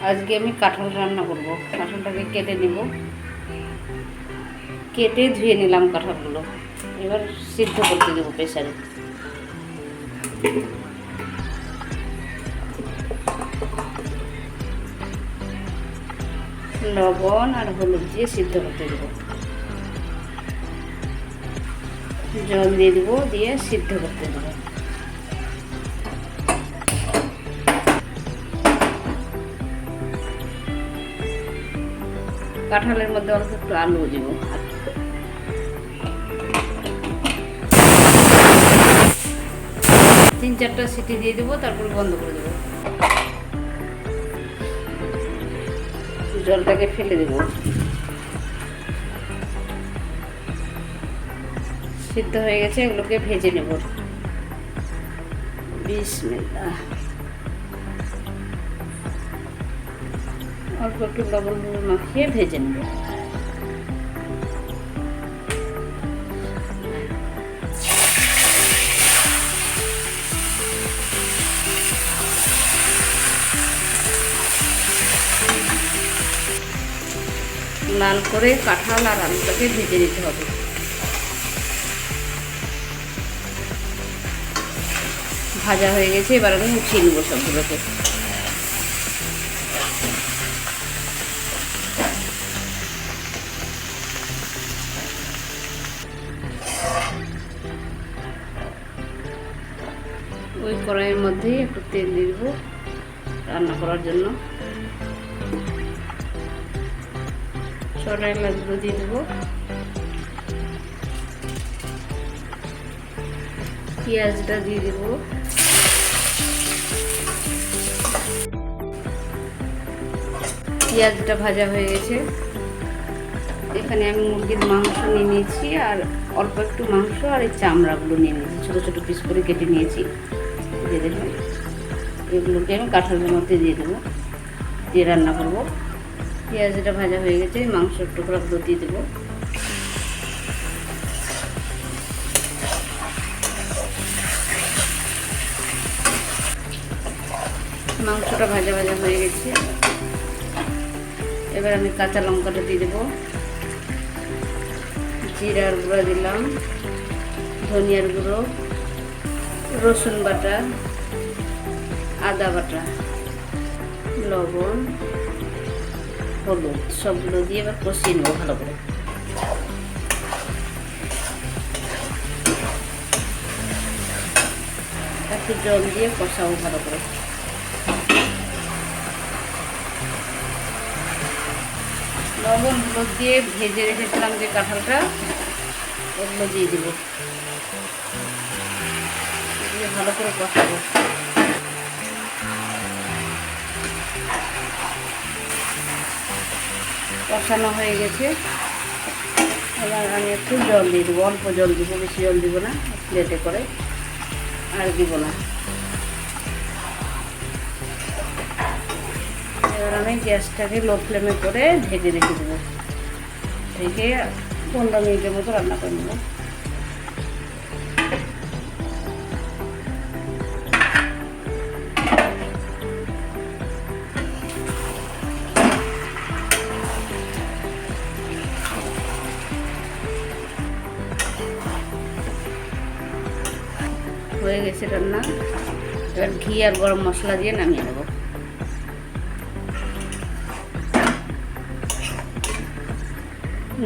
আজকে আমি কাঁঠাল রান্না করব। কাঁঠালটাকে কেটে নিব। কেটে ধুয়ে নিলাম কাঁঠালগুলো। এবার সিদ্ধ করতে দেবো প্রেসারে। লবণ আর হলুদ দিয়ে সিদ্ধ করতে দেবো। জল দিয়ে দেবো, দিয়ে সিদ্ধ করতে দেবো। কাঁঠালের মধ্যে অল্প একটু আলু দেবো। তিন চারটা সিটি দিয়ে দেবো, তারপর বন্ধ করে দেবো। জলটাকে ফেলে দেবো। সিদ্ধ হয়ে গেছে, এগুলোকে ভেজে নেব। বিসমিল্লাহ। অল্প একটু লবণ মাখিয়ে ভেজে নেব। লাল করে কাঁঠাল আর আলুটাকে ভেজে নিতে হবে। ভাজা হয়ে গেছে, এবার আমি উঠিয়ে নেব সবগুলোকে। ওই কড়াইয়ের মধ্যেই একটু তেল দিয়ে দেবো রান্না করার জন্য। ছোটা এলাচগুলো দিয়ে দেবো। পেঁয়াজটা দিয়ে দেবো। পেঁয়াজটা ভাজা হয়ে গেছে। এখানে আমি মুরগির মাংস নিয়ে নিয়েছি আর অল্প একটু মাংস আর এই চামড়াগুলো নিয়ে নিয়েছি। ছোটো ছোটো পিস করে কেটে নিয়েছি। দিয়ে দেবো এগুলোকে আমি কাঁঠালের মধ্যে দিয়ে দেবো। দিয়ে রান্না করব। পেঁয়াজটা ভাজা হয়ে গেছে মাংসের টুকরাগুলো দিয়ে দেবো। মাংসটা ভাজা ভাজা হয়ে গেছে। এবার আমি কাঁচা লঙ্কাটা দিয়ে দেবো। জিরার গুঁড়ো দিলাম, ধনিয়ার গুঁড়ো, রসুন বাটা, আদা বাটা, লবণ, হলুদ, সবগুলো দিয়ে এবার কষিয়ে নেব ভালো করে। একটু জল দিয়ে কষাবো ভালো করে। লবণ হলুদ দিয়ে ভেজে রেখেছিলাম যে কাঁঠালটা, ওগুলো দিয়ে দিব। দিয়ে ভালো করে কষাবো। কষানো হয়ে গেছে। এবার আমি একটু জল দিয়ে দেবো, অল্প জল দিব, বেশি জল দিব না প্লেটে করে, আর দিব না। এবার আমি গ্যাসটাকে লো ফ্লেমে করে ঢেকে রেখে দেবো। ঢেকে পনেরো মিনিটের মতো রান্না করে নেব। হয়ে গেছে রান্না। এবার ঘি আর গরম মশলা দিয়ে নামিয়ে নেব।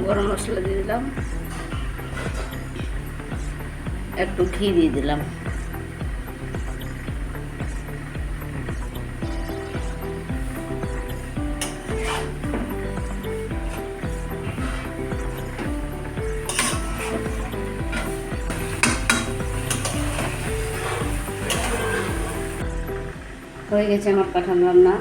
গরম মশলা দিয়ে দিলাম। একটু ঘি দিয়ে দিলাম। হয়ে গেছে আমার কাঁঠাল রান্না।